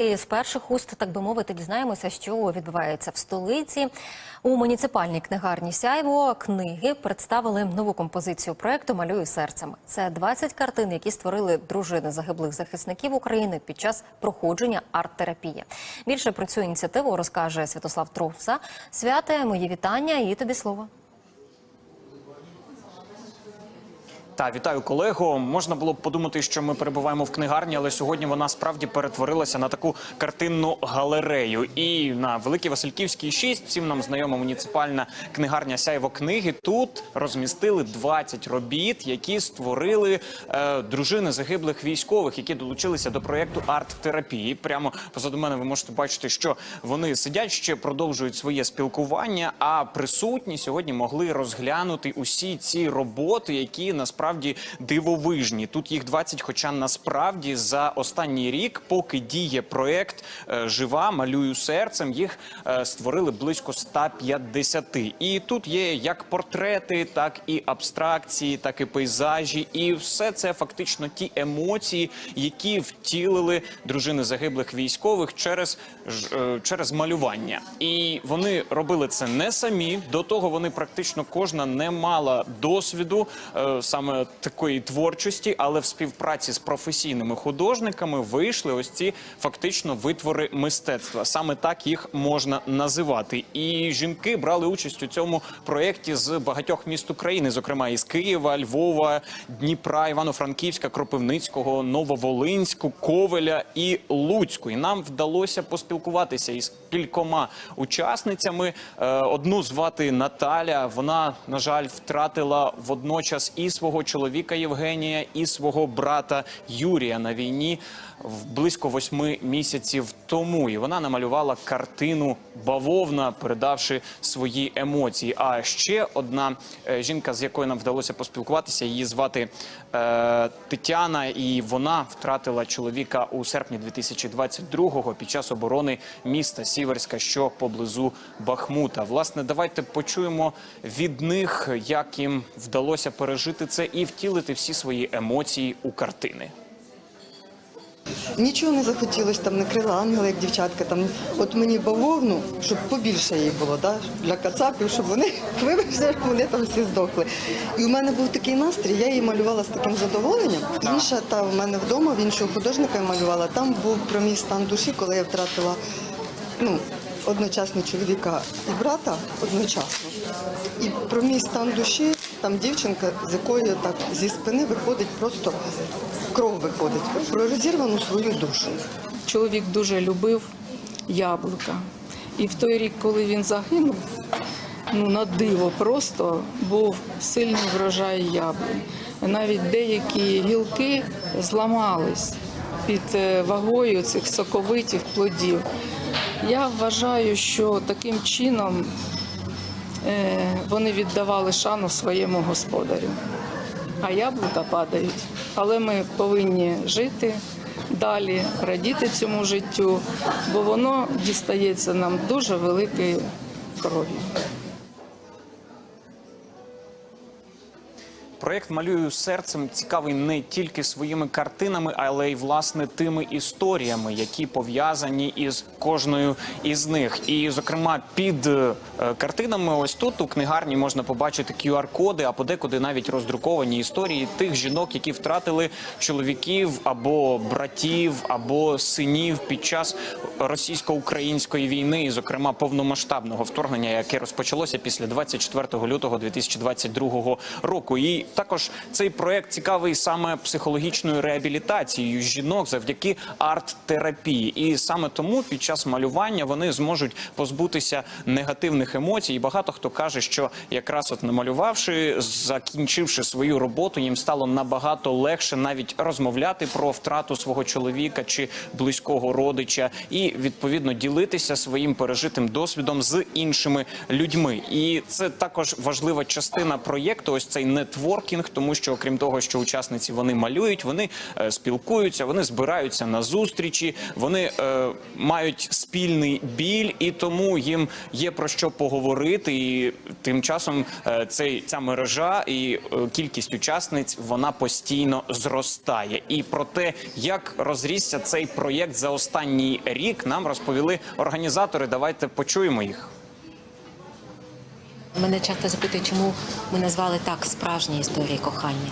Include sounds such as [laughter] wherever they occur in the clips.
І з перших уст, так би мовити, дізнаємося, що відбувається в столиці. У муніципальній книгарні Сяйво книги представили нову композицію проекту Малюю серцем. Це 20 картин, які створили дружини загиблих захисників України під час проходження арт-терапії. Більше про цю ініціативу розкаже Святослав Тровса. Святе, мої вітання і тобі слово. Та вітаю колего. Можна було б подумати, що ми перебуваємо в книгарні, але сьогодні вона справді перетворилася на таку картинну галерею. І на Великій Васильківській 6, всім нам знайома муніципальна книгарня Сяйво книги. Тут розмістили 20 робіт, які створили е, дружини загиблих військових, які долучилися до проєкту арт-терапії. Прямо позаду мене ви можете бачити, що вони сидять ще продовжують своє спілкування. А присутні сьогодні могли розглянути усі ці роботи, які насправді дивовижні. Тут їх 20, хоча насправді за останній рік, поки діє проект е, Жива малюю серцем, їх е, створили близько 150. І тут є як портрети, так і абстракції, так і пейзажі, і все це фактично ті емоції, які втілили дружини загиблих військових через, е, через малювання. І вони робили це не самі. До того вони практично кожна не мала досвіду е, саме такої творчості, але в співпраці з професійними художниками вийшли ось ці фактично витвори мистецтва. Саме так їх можна називати. І жінки брали участь у цьому проєкті з багатьох міст України, зокрема із Києва, Львова, Дніпра, Івано-Франківська, Кропивницького, Нововолинську, Ковеля і Луцьку. І нам вдалося поспілкуватися із кількома учасницями. Е, Одну звати Наталя. Вона, на жаль, втратила водночас і свого чоловіка Євгенія, і свого брата Юрія на війні близько восьми місяців тому. І вона намалювала картину бавовна, передавши свої емоції. А ще одна е, жінка, з якою нам вдалося поспілкуватися, її звати е, Тетяна, і вона втратила чоловіка у серпні 2022-го під час оборони міста Сіверська, що поблизу Бахмута. Власне, давайте почуємо від них, як їм вдалося пережити це і втілити всі свої емоції у картини. Нічого не захотілося, там не крила ангела, як дівчатка. Там от мені бавовну, щоб побільше її було, да? для кацапів, щоб вони [laughs] вибачте, щоб вони там всі здохли. І у мене був такий настрій, я її малювала з таким задоволенням. Інша та в мене вдома, в іншого художника я малювала. Там був про мій стан душі, коли я втратила ну, одночасно чоловіка і брата одночасно. І про мій стан душі, там дівчинка, з якої так зі спини виходить просто кров виходить, про розірвану свою душу. Чоловік дуже любив яблука. І в той рік, коли він загинув, ну на диво просто був сильний врожай яблунь. Навіть деякі гілки зламались під е, вагою цих соковитих плодів. Я вважаю, що таким чином е, вони віддавали шану своєму господарю а яблука падають. Але ми повинні жити далі, радіти цьому життю, бо воно дістається нам дуже великою кров'ю. Проєкт малюю серцем цікавий не тільки своїми картинами, але й власне тими історіями, які пов'язані із кожною із них. І, зокрема, під е, картинами, ось тут у книгарні можна побачити QR-коди, а подекуди навіть роздруковані історії тих жінок, які втратили чоловіків або братів, або синів під час російсько-української війни, і, зокрема повномасштабного вторгнення, яке розпочалося після 24 лютого 2022 року. І також цей проект цікавий саме психологічною реабілітацією жінок завдяки арт-терапії. І саме тому під час малювання вони зможуть позбутися негативних емоцій. І багато хто каже, що якраз от намалювавши, закінчивши свою роботу, їм стало набагато легше навіть розмовляти про втрату свого чоловіка чи близького родича, і відповідно ділитися своїм пережитим досвідом з іншими людьми. І це також важлива частина проєкту. Ось цей нетворк. Нетворкінг, тому що окрім того, що учасниці вони малюють, вони е, спілкуються, вони збираються на зустрічі, вони е, мають спільний біль, і тому їм є про що поговорити. І тим часом е, цей ця мережа і е, кількість учасниць вона постійно зростає. І про те, як розрісся цей проєкт за останній рік, нам розповіли організатори. Давайте почуємо їх. Мене часто запитують, чому ми назвали так справжні історії кохання.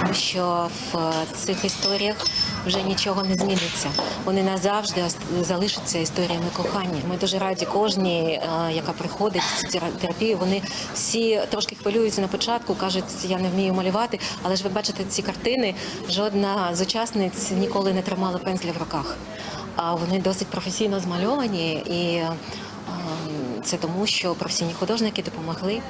Тому що в цих історіях вже нічого не зміниться. Вони назавжди залишаться історіями кохання. Ми дуже раді кожній, яка приходить в терапію. Вони всі трошки хвилюються на початку, кажуть, я не вмію малювати. Але ж ви бачите ці картини, жодна з учасниць ніколи не тримала пензля в руках. А вони досить професійно змальовані і. ем, Це тому, що професійні художники допомогли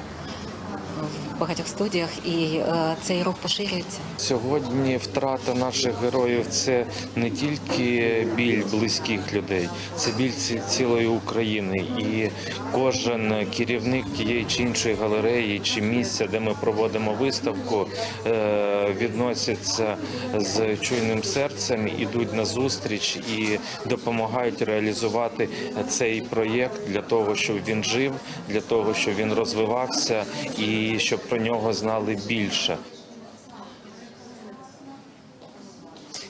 в багатьох студіях, і е, цей рух поширюється. Сьогодні втрата наших героїв це не тільки біль близьких людей, це біль цілої України. І кожен керівник тієї чи іншої галереї чи місця, де ми проводимо виставку, е, відносяться з чуйним серцем, ідуть на зустріч і допомагають реалізувати цей проєкт для того, щоб він жив, для того, щоб він розвивався і щоб про нього знали більше.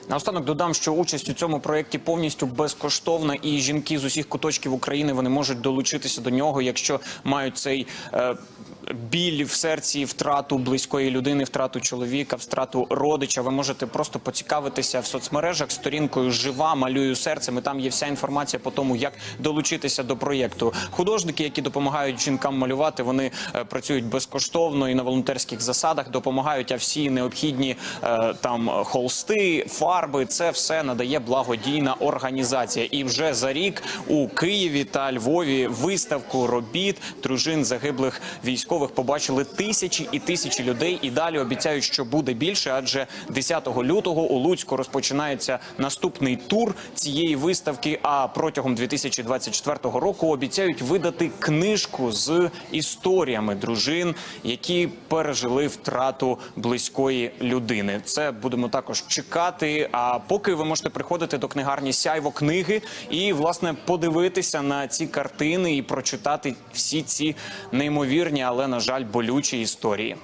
Наостанок додам, що участь у цьому проєкті повністю безкоштовна, і жінки з усіх куточків України вони можуть долучитися до нього, якщо мають цей. Е, Біль в серці, втрату близької людини, втрату чоловіка, втрату родича. Ви можете просто поцікавитися в соцмережах сторінкою Жива малюю серцем. І там є вся інформація по тому, як долучитися до проєкту. Художники, які допомагають жінкам малювати, вони е, працюють безкоштовно і на волонтерських засадах допомагають. А всі необхідні е, там холсти, фарби це все надає благодійна організація. І вже за рік у Києві та Львові виставку робіт дружин загиблих військових побачили тисячі і тисячі людей. І далі обіцяють, що буде більше, адже 10 лютого у Луцьку розпочинається наступний тур цієї виставки. А протягом 2024 року обіцяють видати книжку з історіями дружин, які пережили втрату близької людини. Це будемо також чекати. А поки ви можете приходити до книгарні сяйво книги і власне подивитися на ці картини і прочитати всі ці неймовірні, але на жаль, болючі історії.